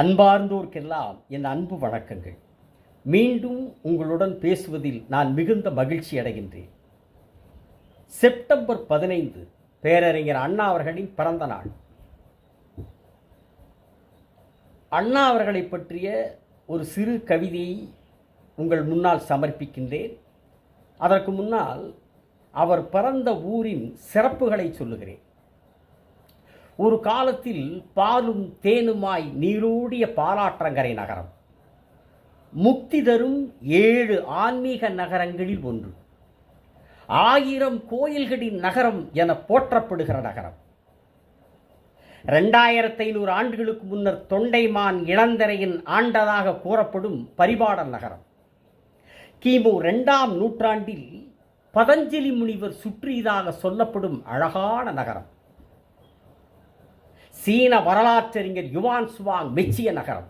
அன்பார்ந்தோர்க்கெல்லாம் என் அன்பு வணக்கங்கள். மீண்டும் உங்களுடன் பேசுவதில் நான் மிகுந்த மகிழ்ச்சி அடைகின்றேன். செப்டம்பர் பதினைந்து பேரறிஞர் அண்ணா அவர்களின் பிறந்த நாள். அண்ணா அவர்களை பற்றிய ஒரு சிறு கவிதையை உங்கள் முன்னால் சமர்ப்பிக்கின்றேன். அதற்கு முன்னால் அவர் பிறந்த ஊரின் சிறப்புகளை சொல்லுகிறேன். ஒரு காலத்தில் பாலும் தேனுமாய் நீரூடிய பாலாற்றங்கரை நகரம். முக்தி தரும் ஏழு ஆன்மீக நகரங்களில் ஒன்று. ஆயிரம் கோயில்களின் நகரம் என போற்றப்படுகிற நகரம். ரெண்டாயிரத்தி ஐநூறு ஆண்டுகளுக்கு முன்னர் தொண்டைமான் இளந்தரையின் ஆண்டதாக கூறப்படும் பரிபாடல் நகரம். கிமு ரெண்டாம் நூற்றாண்டில் பதஞ்சலி முனிவர் சுற்றியதாக சொல்லப்படும் அழகான நகரம். சீன வரலாற்றறிஞர் யுவான் சுவாங் மெச்சிய நகரம்.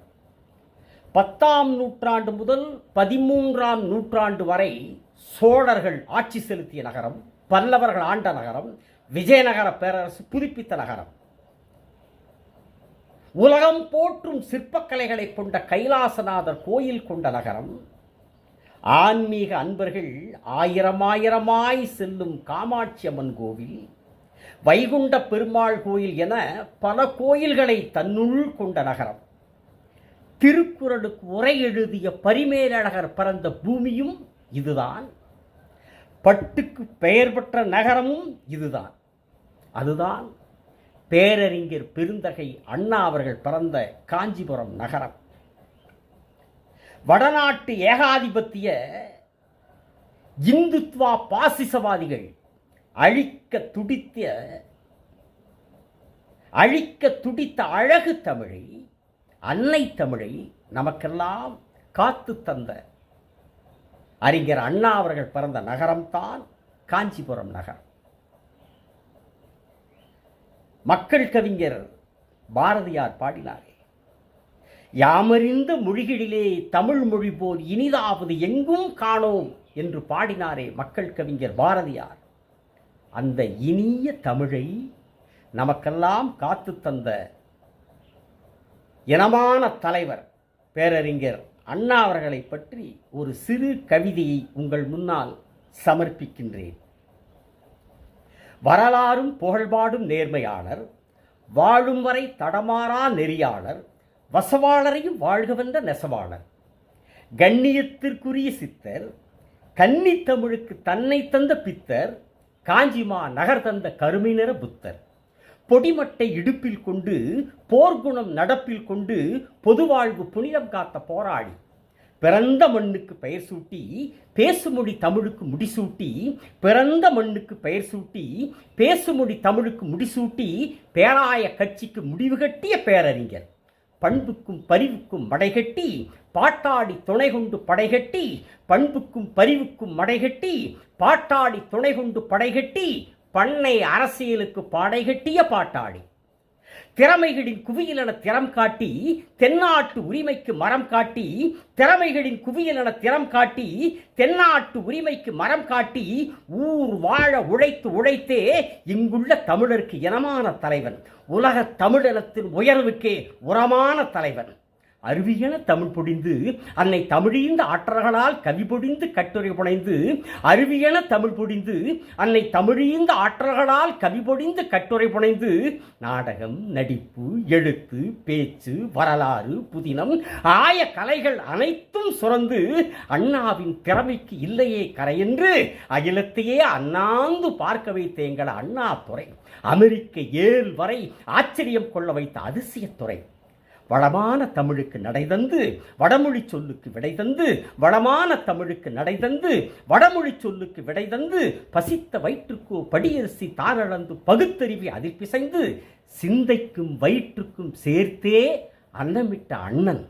பத்தாம் நூற்றாண்டு முதல் பதிமூன்றாம் நூற்றாண்டு வரை சோழர்கள் ஆட்சி செலுத்திய நகரம் பல்லவர்கள் ஆண்ட நகரம் விஜயநகர பேரரசு புதுப்பித்த நகரம். உலகம் போற்றும் சிற்பக்கலைகளை கொண்ட கைலாசநாதர் கோயில் கொண்ட நகரம். ஆன்மீக அன்பர்கள் ஆயிரமாயிரமாய் செல்லும் காமாட்சி அம்மன் கோவில். வைகுண்ட பெருமாள் கோயில் என பல கோயில்களை தன்னுள் கொண்ட நகரம். திருக்குறளுக்கு உரை எழுதிய பரிமேலழகர் பிறந்த பூமியும் இதுதான். பட்டுக்கு பெயர் பெற்ற நகரமும் இதுதான். அதுதான் பேரறிஞர் பெருந்தகை அண்ணா அவர்கள் பிறந்த காஞ்சிபுரம் நகரம். வடநாட்டு ஏகாதிபத்திய இந்துத்வா பாசிசவாதிகள் அழிக்க துடித்த அழிக்க துடித்த அழகு தமிழை அன்னை தமிழை நமக்கெல்லாம் காத்து தந்த அறிஞர் அண்ணா அவர்கள் பிறந்த நகரம்தான் காஞ்சிபுரம் நகரம். மக்கள் கவிஞர் பாரதியார் பாடினாரே யாமறிந்த மொழிகளிலே தமிழ் மொழி போல் இனிதாவது எங்கும் காணோம் என்று பாடினாரே மக்கள் கவிஞர் பாரதியார். அந்த இனிய தமிழை நமக்கெல்லாம் காத்து தந்த இனமான தலைவர் பேரறிஞர் அண்ணா அவர்களை பற்றி ஒரு சிறு கவிதையை உங்கள் முன்னால் சமர்ப்பிக்கின்றேன். வரலாறும் புகழ்பாடும் நேர்மையாளர் வாழும் வரை தடமாறா நெறியாளர் வசவாளரையும் வாழ்க வந்த நெசவாளர் கண்ணியத்திற்குரிய சித்தர் கன்னித்தமிழுக்கு தன்னை தந்த பித்தர் காஞ்சிமா நகர் தந்த கருமைநிற புத்தர். பொடிமட்டை இடுப்பில் கொண்டு போர்க்குணம் நடப்பில் கொண்டு பொதுவாழ்வு புனிதம் காத்த போராளி. பிறந்த மண்ணுக்கு பெயர் சூட்டி பேசுமொழி தமிழுக்கு முடிசூட்டி பிறந்த மண்ணுக்கு பெயர் சூட்டி பேசுமொழி தமிழுக்கு முடிசூட்டி பேராய கட்சிக்கு முடிவு கட்டிய பேரறிஞர். பண்புக்கும் பரிவுக்கும் மடைகட்டி பாட்டாடி துணை கொண்டு படைகட்டி பண்புக்கும் பரிவுக்கும் மடைகட்டி பாட்டாடி துணை கொண்டு படைகட்டி பண்ணை அரசியலுக்கு பாடைகட்டிய பாட்டாளி. திறமைகளின் குவியலென திறம் காட்டி தென்னாட்டு உரிமைக்கு மரம் காட்டி திறமைகளின் குவியலென திறம் காட்டி தென்னாட்டு உரிமைக்கு மரம் காட்டி ஊர் வாழ உழைத்து உழைத்தே இங்குள்ள தமிழருக்கு இனமான தலைவன். உலக தமிழினத்தின் உயர்வுக்கே உரமான தலைவன். அருவியென தமிழ் பொடிந்து அன்னை தமிழீந்த ஆற்றர்களால் கவி பொடிந்து கட்டுரை புனைந்து அருவியென தமிழ் பொடிந்து அன்னை தமிழீந்த ஆற்றர்களால் கவி பொடிந்து கட்டுரை புனைந்து நாடகம் நடிப்பு எழுத்து பேச்சு வரலாறு புதினம் ஆய கலைகள் அனைத்தும் சுரந்து அண்ணாவின் திறமைக்கு இல்லையே கரையென்று அகிலத்தையே அண்ணாந்து பார்க்க வைத்த எங்கள் அண்ணா துறை. அமெரிக்க ஏழ் வரை ஆச்சரியம் கொள்ள வைத்த அதிசயத்துறை வளமான தமிழுக்கு நடை தந்து வடமொழி சொல்லுக்கு விடை தந்து வளமான தமிழுக்கு நடை தந்து வடமொழி சொல்லுக்கு விடை தந்து பசித்த வயிற்றுக்கோ படியரிசி தாரளந்து பகுத்தறிவி அதில் பிசைந்து சிந்தைக்கும் வயிற்றுக்கும் சேர்த்தே அன்னமிட்ட அண்ணன்.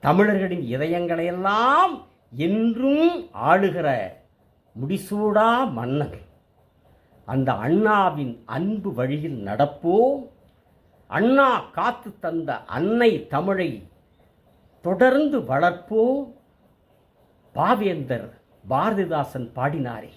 தமிழர்களின் இதயங்களையெல்லாம் என்றும் ஆளுகிற முடிசூடா மன்னன். அந்த அண்ணாவின் அன்பு வழியில் நடப்போம். அண்ணா காத்து தந்த அன்னை தமிழை தொடர்ந்து வளர்ப்போம் பாவேந்தர் பாரதிதாசன் பாடினாரே.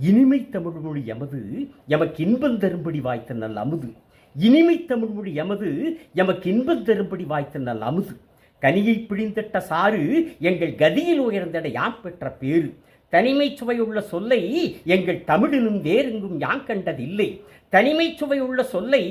இனிமை தமிழ் மொழி எமது எமக்கு இன்பம் தரும்படி வாய்த்த நல் அமுது. இனிமை தமிழ் மொழி எமது எமக்கு இன்பம் தரும்படி வாய்த்த நல் அமுது. கனியை பிழிந்திட்ட சாறு எங்கள் கதியில் உயர்ந்தட யாம் பெற்ற பேரு தனிமை சுவையுள்ள சொல்லை எங்கள் தமிழினும் வேறெங்கும் யாங் கண்டதில்லை. தனிமை சுவையுள்ள சொல்லை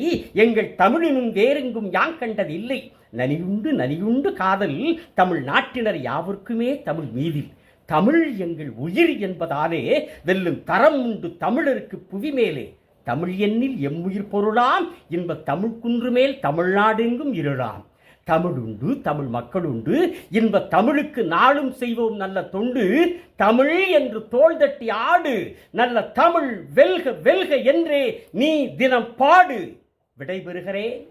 எங்கள் தமிழினும் வேறெங்கும் யாங் கண்டதில்லை. நனியுண்டு நனியுண்டு காதல் தமிழ் நாட்டினர் யாவருக்குமே தமிழ் மீதில். தமிழ் எங்கள் உயிர் என்பதாலே வெல்லும் தரம் உண்டு தமிழருக்கு புவி மேலே தமிழ் எண்ணில் எம்முயிர் பொருளாம் இன்ப தமிழ் குன்றுமேல் தமிழ்நாடெங்கும் இருளாம். தமிழ் உண்டு தமிழ் மக்கள் உண்டு இன்ப தமிழுக்கு நாளும் செய்வோம் நல்ல தொண்டு. தமிழ் என்று தோல் தட்டி ஆடு. நல்ல தமிழ் வெல்க வெல்க என்றே நீ தினம் பாடு. விடைபெறுகிறேன்.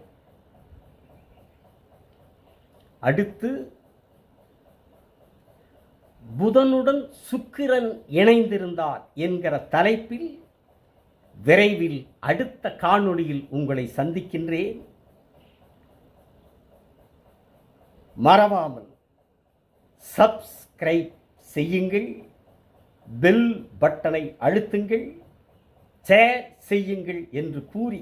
அடுத்து புதனுடன் சுக்கிரன் இணைந்திருந்தார் என்கிற தலைப்பில் விரைவில் அடுத்த காணொளியில் உங்களை சந்திக்கின்றேன். மறவாமல் சப்ஸ்கிரைப் செய்யுங்கள் பெல் பட்டனை அழுத்துங்கள் ஷேர் செய்யுங்கள் என்று கூறி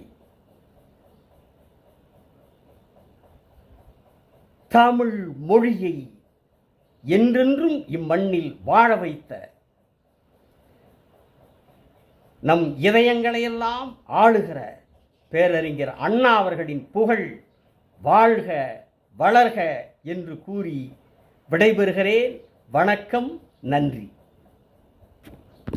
தமிழ் மொழியை என்றென்றும் இம்மண்ணில் வாழ வைத்த நம் இதயங்களையெல்லாம் ஆளுகிற பேரறிஞர் அண்ணா அவர்களின் புகழ் வாழ்க வளர்க என்று கூறி விடைபெறுகிறேன். வணக்கம் நன்றி.